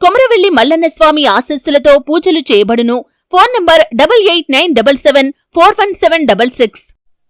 కొమరవెల్లి మల్లన్న స్వామి ఆశస్సులతో పూజలు చేయబడును. Phone number double eight nine double seven four one seven double six.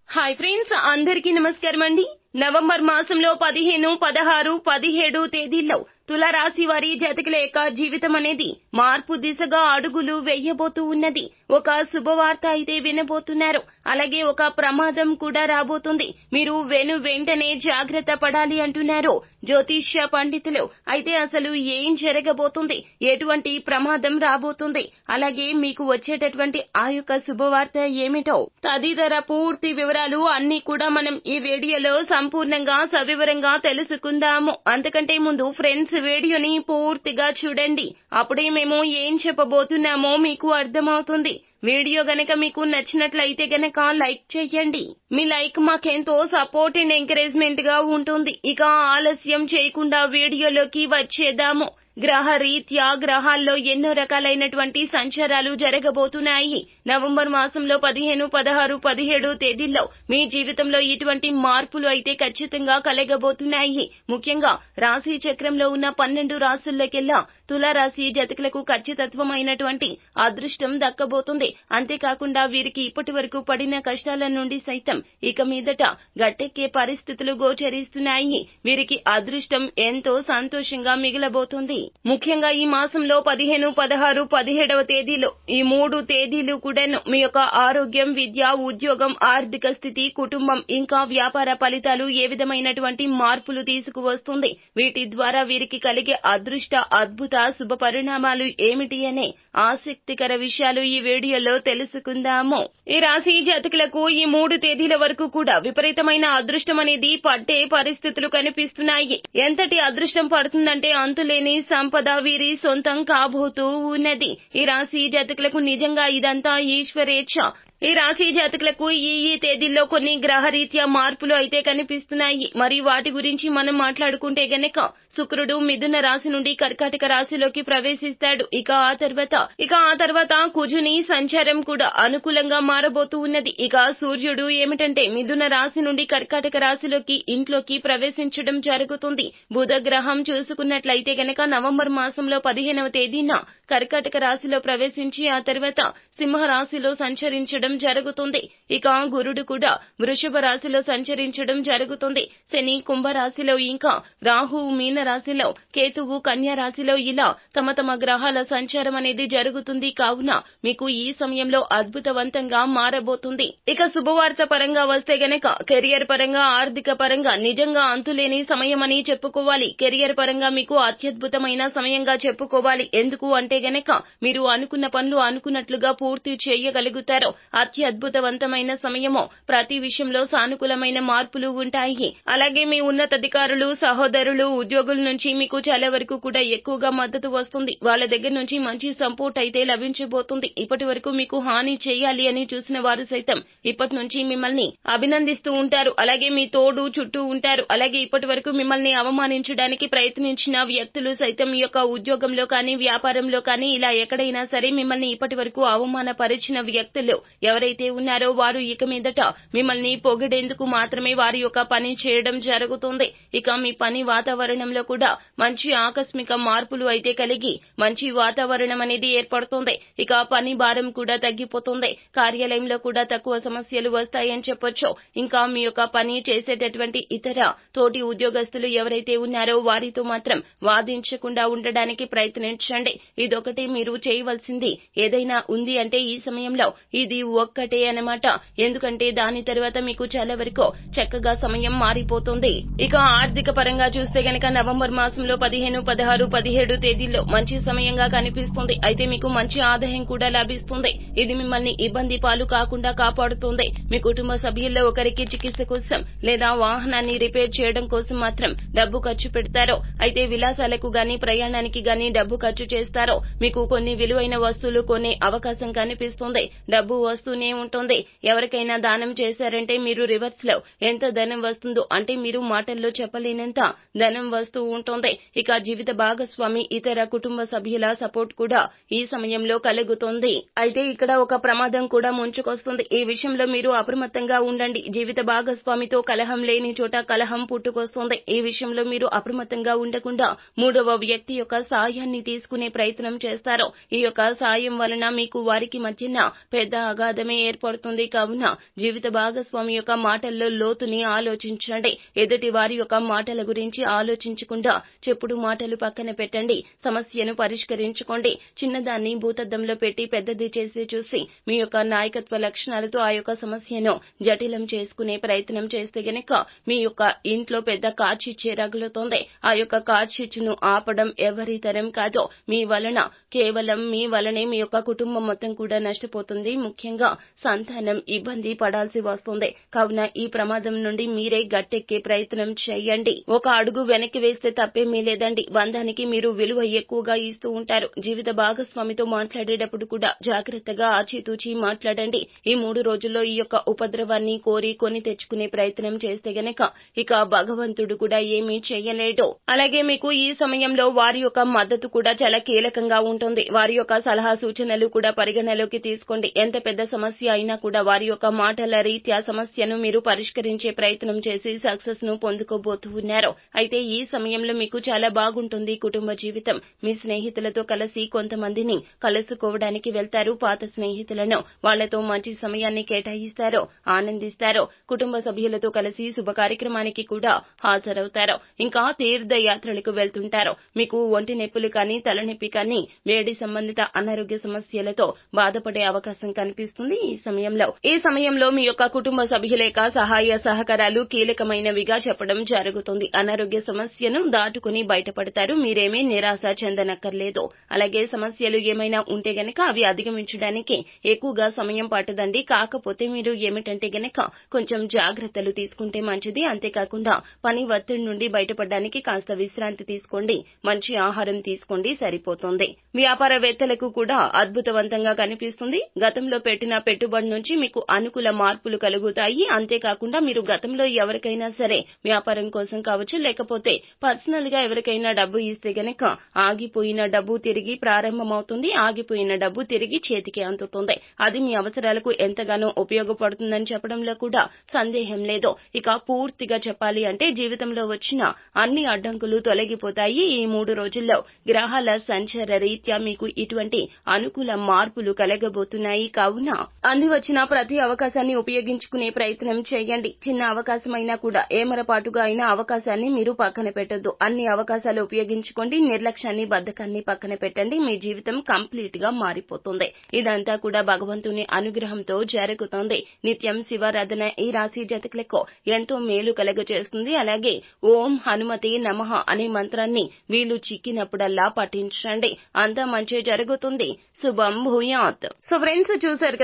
Hi friends అందరికీ నమస్కారం అండి నవంబర్ మాసంలో పదిహేను పదహారు పదిహేడు తేదీల్లో తులారాశి వారి జాతకుల యొక్క జీవితం అనేది మార్పు దిశగా అడుగులు వెయ్యబోతూ ఉన్నది. ఒక శుభవార్త అయితే వినబోతున్నారు. అలాగే ఒక ప్రమాదం కూడా రాబోతుంది. మీరు వెను వెంటనే జాగ్రత్త పడాలి అంటున్నారు జ్యోతిష్య పండితులు. అయితే అసలు ఏం జరగబోతుంది? ఎటువంటి ప్రమాదం రాబోతుంది? అలాగే మీకు వచ్చేటటువంటి ఆ యొక్క శుభవార్త ఏమిటో? తదితర పూర్తి వివరాలు అన్ని కూడా మనం ఈ వీడియోలో సంపూర్ణంగా సవివరంగా తెలుసుకుందాము. అంతకంటే ముందు ఫ్రెండ్స్ వీడియోని పూర్తిగా చూడండి. అప్పుడే మేము ఏం చెప్పబోతున్నామో మీకు అర్థమవుతుంది. వీడియో గనక మీకు నచ్చినట్లయితే గనక లైక్ చేయండి. మీ లైక్ మాకెంతో సపోర్ట్ అండ్ ఎంకరేజ్మెంట్గా ఉంటుంది. ఇక ఆలస్యం చేయకుండా వీడియోలోకి వచ్చేద్దాము. గ్రహ రీత్యా గ్రహాల్లో ఎన్నో రకాలైనటువంటి సంచారాలు జరగబోతున్నాయి. నవంబర్ మాసంలో పదిహేను పదహారు పదిహేడు తేదీల్లో మీ జీవితంలో ఇటువంటి మార్పులు అయితే ఖచ్చితంగా కలగబోతున్నాయి. ముఖ్యంగా రాశి చక్రంలో ఉన్న పన్నెండు రాసుల్లోకెల్లా తులారాశి జతకులకు ఖచ్చితత్వమైనటువంటి అదృష్టం దక్కబోతుంది. అంతేకాకుండా వీరికి ఇప్పటి వరకు పడిన కష్టాల నుండి సైతం ఇక మీదట గట్టెక్కే పరిస్థితులు గోచరిస్తున్నాయి. వీరికి అదృష్టం ఎంతో సంతోషంగా మిగిలబోతుంది. ముఖ్యంగా ఈ మాసంలో పదిహేను పదహారు పదిహేడవ తేదీలో ఈ మూడు తేదీలు కూడాను మీ యొక్క ఆరోగ్యం విద్య ఉద్యోగం ఆర్థిక స్థితి కుటుంబం ఇంకా వ్యాపార ఫలితాలు ఏ విధమైనటువంటి మార్పులు తీసుకువస్తుంది? వీటి ద్వారా వీరికి కలిగే అదృష్ట అద్భుత శుభ పరిణామాలు ఏమిటి అనే ఆసక్తికర విషయాలు ఈ వీడియోలో తెలుసుకుందాము. ఈ రాశి జాతకులకు ఈ మూడు తేదీల వరకు కూడా విపరీతమైన అదృష్టం అనేది పట్టే పరిస్థితులు కనిపిస్తున్నాయి. ఎంతటి అదృష్టం పడుతుందంటే అంతులేని సంపద వీరి సొంతం కాబోతూ ఉన్నది. ఈ రాశి జాతకులకు నిజంగా ఇదంతా ఈశ్వరేచ్ఛ. ఈ రాశి జాతకులకు ఈ ఈ తేదీల్లో కొన్ని గ్రహరీత్యా మార్పులు అయితే కనిపిస్తున్నాయి. మరి వాటి గురించి మనం మాట్లాడుకుంటే గనక శుక్రుడు మిథున రాశి నుండి కర్కాటక రాశిలోకి ప్రవేశిస్తాడు. ఇక ఆ తర్వాత ఇక ఆ తర్వాత కుజుని సంచారం కూడా అనుకూలంగా మారబోతూ ఉన్నది. ఇక సూర్యుడు ఏమిటంటే మిథున రాశి నుండి కర్కాటక రాశిలోకి ఇంట్లోకి ప్రవేశించడం జరుగుతుంది. బుధ గ్రహం చూసుకున్నట్లయితే గనక నవంబర్ మాసంలో పదిహేనవ తేదీన కర్కాటక రాశిలో ప్రవేశించి ఆ తర్వాత సింహ రాశిలో సంచరించడం జరుగుతుంది. ఇక గురుడు కూడా వృషభ రాశిలో సంచరించడం జరుగుతుంది. శని కుంభరాశిలో ఇంకా రాహువు మీన రాశిలో కేతువు కన్యా రాశిలో ఇలా తమ తమ గ్రహాల సంచారం అనేది జరుగుతుంది. కావున మీకు ఈ సమయంలో అద్భుతవంతంగా మారబోతుంది. ఇక శుభవార్త పరంగా వస్తే గనక కెరియర్ పరంగా ఆర్థిక పరంగా నిజంగా అంతులేని సమయం అని చెప్పుకోవాలి. కెరియర్ పరంగా మీకు అత్యద్భుతమైన సమయంగా చెప్పుకోవాలి. ఎందుకు అంటే గనక మీరు అనుకున్న పనులు అనుకున్నట్లుగా పూర్తి చేయగలుగుతారు. అత్యద్భుతవంతమైన సమయము. ప్రతి విషయంలో సానుకూలమైన మార్పులు ఉంటాయి. అలాగే మీ ఉన్నతాధికారులు సహోదరులు ఉద్యోగుల నుంచి మీకు చాలా వరకు కూడా ఎక్కువగా మద్దతు వస్తుంది. వాళ్ళ దగ్గర నుంచి మంచి సపోర్ట్ అయితే లభించబోతుంది. ఇప్పటి వరకు మీకు హాని చేయాలి అని చూసిన వారు సైతం ఇప్పటి నుంచి మిమ్మల్ని అభినందిస్తూ ఉంటారు. అలాగే మీ తోడు చుట్టూ ఉంటారు. అలాగే ఇప్పటి వరకు మిమ్మల్ని అవమానించడానికి ప్రయత్నించిన వ్యక్తులు సైతం మీ యొక్క ఉద్యోగంలో కానీ వ్యాపారంలో కానీ ఇలా ఎక్కడైనా సరే మిమ్మల్ని ఇప్పటి వరకు అవమానపరిచిన వ్యక్తులు ఎవరైతే ఉన్నారో వారు ఇక మీదట మిమ్మల్ని పొగిడేందుకు మాత్రమే వారి యొక్క పని చేయడం జరుగుతుంది. ఇక మీ పని వాతావరణంలో కూడా మంచి ఆకస్మిక మార్పులు అయితే కలిగి మంచి వాతావరణం అనేది ఏర్పడుతుంది. ఇక పని భారం కూడా తగ్గిపోతుంది. కార్యాలయంలో కూడా తక్కువ సమస్యలు వస్తాయని చెప్పొచ్చు. ఇంకా మీ యొక్క పని చేసేటటువంటి ఇతర తోటి ఉద్యోగస్తులు ఎవరైతే ఉన్నారో వారితో మాత్రం వాదించకుండా ఉండడానికి ప్రయత్నించండి. ఇదొకటి మీరు చేయవలసింది. ఏదైనా ఉంది అంటే ఈ సమయంలో ఇది ఒక్కటే అన్నమాట. ఎందుకంటే దాని తర్వాత మీకు చాలా వరకు చక్కగా సమయం మారిపోతుంది. ఇక ఆర్థిక పరంగా చూస్తే గనక నవంబర్ మాసంలో పదిహేను పదహారు పదిహేడు తేదీల్లో మంచి సమయంగా కనిపిస్తుంది. అయితే మీకు మంచి ఆదాయం కూడా లభిస్తుంది. ఇది మిమ్మల్ని ఇబ్బంది పాలు కాకుండా కాపాడుతుంది. మీ కుటుంబ సభ్యుల్లో ఒకరికి చికిత్స కోసం లేదా వాహనాన్ని రిపేర్ చేయడం కోసం మాత్రం డబ్బు ఖర్చు పెడతారో అయితే విలాసాలకు గాని ప్రయాణానికి గాని డబ్బు ఖర్చు చేస్తారో మీకు కొన్ని విలువైన వస్తువులు కొనే అవకాశం కనిపిస్తుంది. డబ్బు వస్తూనే ఉంటుంది. ఎవరికైనా దానం చేశారంటే మీరు రివర్స్లో ఎంత ధనం వస్తుందో అంటే మీరు మాటల్లో చెప్పలేనంత ధనం వస్తూ ఉంటుంది. ఇక జీవిత భాగస్వామి ఇతర కుటుంబ సభ్యుల సపోర్ట్ కూడా ఈ సమయంలో కలుగుతుంది. అయితే ఇక్కడ ఒక ప్రమాదం కూడా ముంచుకొస్తుంది. ఈ విషయంలో మీరు అప్రమత్తంగా ఉండండి. జీవిత భాగస్వామితో కలహం లేని చోట కలహం పుట్టుకొస్తుంది. ఈ విషయంలో మీరు అప్రమత్తంగా ఉండకుండా మూడవ వ్యక్తి యొక్క సాయాన్ని తీసుకునే ప్రయత్నం చేస్తారు. ఈ యొక్క సాయం వలన మీకు వారికి మధ్యన పెద్ద అగాధమే ఏర్పడుతుంది. కావున జీవిత భాగస్వామి యొక్క మాటల్లో లోతుని ఆలోచించండి. ఎదుటి వారి యొక్క మాటల గురించి ఆలోచించకుండా చెప్పుడు మాటలు పక్కన పెట్టండి. సమస్యను పరిష్కరించుకోండి. చిన్నదాన్ని భూతద్దంలో పెట్టి పెద్దది చేసి చూసి మీ యొక్క నాయకత్వ లక్షణాలతో ఆ యొక్క సమస్యను జటిలం చేసుకునే ప్రయత్నం చేస్తే గనక మీ యొక్క ఇంట్లో పెద్ద కార్చిచ్చే రగులుతోంది ఆ యొక్క కార్చిచ్చును ఆపడం ఎవరి తరం కాదో మీ వలన కేవలం మీ వలనే మీ యొక్క కుటుంబం మొత్తం కూడా నష్టపోతుంది. ముఖ్యంగా సంతానం ఇబ్బంది పడాల్సి వస్తుంది. కావున ఈ ప్రమాదం నుండి మీరే గట్టెక్కే ప్రయత్నం చేయండి. ఒక అడుగు వెనక్కి వేస్తే తప్పేమీ లేదండి. బంధానికి మీరు విలువ ఎక్కువగా ఇస్తూ ఉంటారు. జీవిత భాగస్వామితో మాట్లాడేటప్పుడు కూడా జాగ్రత్తగా ఆచితూచి మాట్లాడండి. ఈ మూడు రోజుల్లో ఈ యొక్క ఉపద్రవాన్ని కోరి కొని తెచ్చుకునే ప్రయత్నం చేస్తే గనక ఇక భగవంతుడు కూడా ఏమీ చేయలేడు. అలాగే మీకు ఈ సమయంలో వారి యొక్క మద్దతు కూడా చాలా కీలకంగా ఉంటుంది. వారి యొక్క సలహా సూచనలు కూడా పరిగణలోకి తీసుకోండి. ఎంత పెద్ద సమస్య అయినా కూడా వారి యొక్క మాటల రీత్యా సమస్యను మీరు పరిష్కరించే ప్రయత్నం చేసి సక్సెస్ను పొందుకోబోతూ ఉన్నారు. అయితే ఈ సమయంలో మీకు చాలా బాగుంటుంది కుటుంబ జీవితం. మీ స్నేహితులతో కలిసి కొంతమందిని కలుసుకోవడానికి వెళ్తారు. పాత స్నేహితులను వాళ్ళతో మంచి సమయాన్ని కేటాయిస్తారు ఆనందిస్తారు. కుటుంబ సభ్యులతో కలిసి శుభ కార్యక్రమానికి కూడా హాజరవుతారు. ఇంకా తీర్థయాత్రలకు వెళ్తుంటారు. మీకు ఒంటి నొప్పులు కానీ తలనొప్పి కానీ వేడి సంబంధిత అనారోగ్య సమస్యలతో బాధపడే అవకాశం కనిపిస్తుంది. ఈ సమయంలో. ఈ సమయంలో మీ యొక్క కుటుంబ సభ్యుల యొక్క సహాయ సహకారాలు కీలకమైనవిగా చెప్పడం జరుగుతుంది. అనారోగ్య సమస్యను దాటుకుని బయటపడతారు. మీరేమీ నిరాశ చెందనక్కర్లేదు. అలాగే సమస్యలు ఏమైనా ఉంటే గనక అవి అధిగమించడానికి ఎక్కువగా సమయం పట్టదండి. కాకపోతే మీరు ఏమిటంటే గనక కొంచెం జాగ్రత్తలు తీసుకుంటే మంచిది. అంతేకాకుండా పని ఒత్తిడి నుండి బయటపడడానికి కాస్త విశ్రాంతి తీసుకోండి. మంచి ఆహారం తీసుకోండి. సరిపోతుంది. వ్యాపారవేత్తలకు కూడా అద్భుతవంతంగా కనిపిస్తుంది. గతంలో పెట్టిన పెట్టుబడి నుంచి మీకు అనుకూల మార్పులు కలుగుతాయి. అంతేకాకుండా మీరు గతంలో ఎవరికైనా సరే వ్యాపారం కోసం కావచ్చు లేకపోతే పర్సనల్గా ఎవరికైనా డబ్బు ఇస్తే గనక ఆగిపోయిన డబ్బు తిరిగి ప్రారంభమవుతుంది. ఆగిపోయిన డబ్బు తిరిగి చేతికి అందుతుంది. అది మీ అవసరాలకు ఎంతగానో ఉపయోగపడుతుందని చెప్పడంలో కూడా సందేహం లేదు. ఇక పూర్తిగా చెప్పాలి అంటే జీవితంలో వచ్చిన అన్ని అడ్డంకులు తొలగిపోతాయి. ఈ మూడు రోజుల్లో గ్రహాల సంచార రీత్యా మీకు ఇటువంటి అనుకూల మార్పులు కలగబోతున్నాయి. కావున అంది వచ్చిన ప్రతి అవకాశాన్ని ఉపయోగించుకునే ప్రయత్నం చేయండి. చిన్న అవకాశమైనా కూడా ఏమరపాటుగా అయిన అవకాశాన్ని మీరు పక్కన పెట్టద్దు. అన్ని అవకాశాలు ఉపయోగించుకోండి. నిర్లక్ష్యాన్ని బద్ధకాన్ని పక్కన పెట్టండి. మీ జీవితం కంప్లీట్గా మారిపోతుంది. ఇదంతా కూడా భగవంతుని అనుగ్రహంతో జరుగుతోంది. నిత్యం శివారాధన ఈ రాశి జతకులకు ఎంతో మేలు కలగజేస్తుంది. అలాగే ఓం హనుమతి నమః అనే మంత్రాన్ని వీలు చిక్కినప్పుడల్లా పఠించండి. అంతా మంచి జరుగుతుంది. శుభం భూయాత్. సో ఫ్రెండ్స్ చూసారు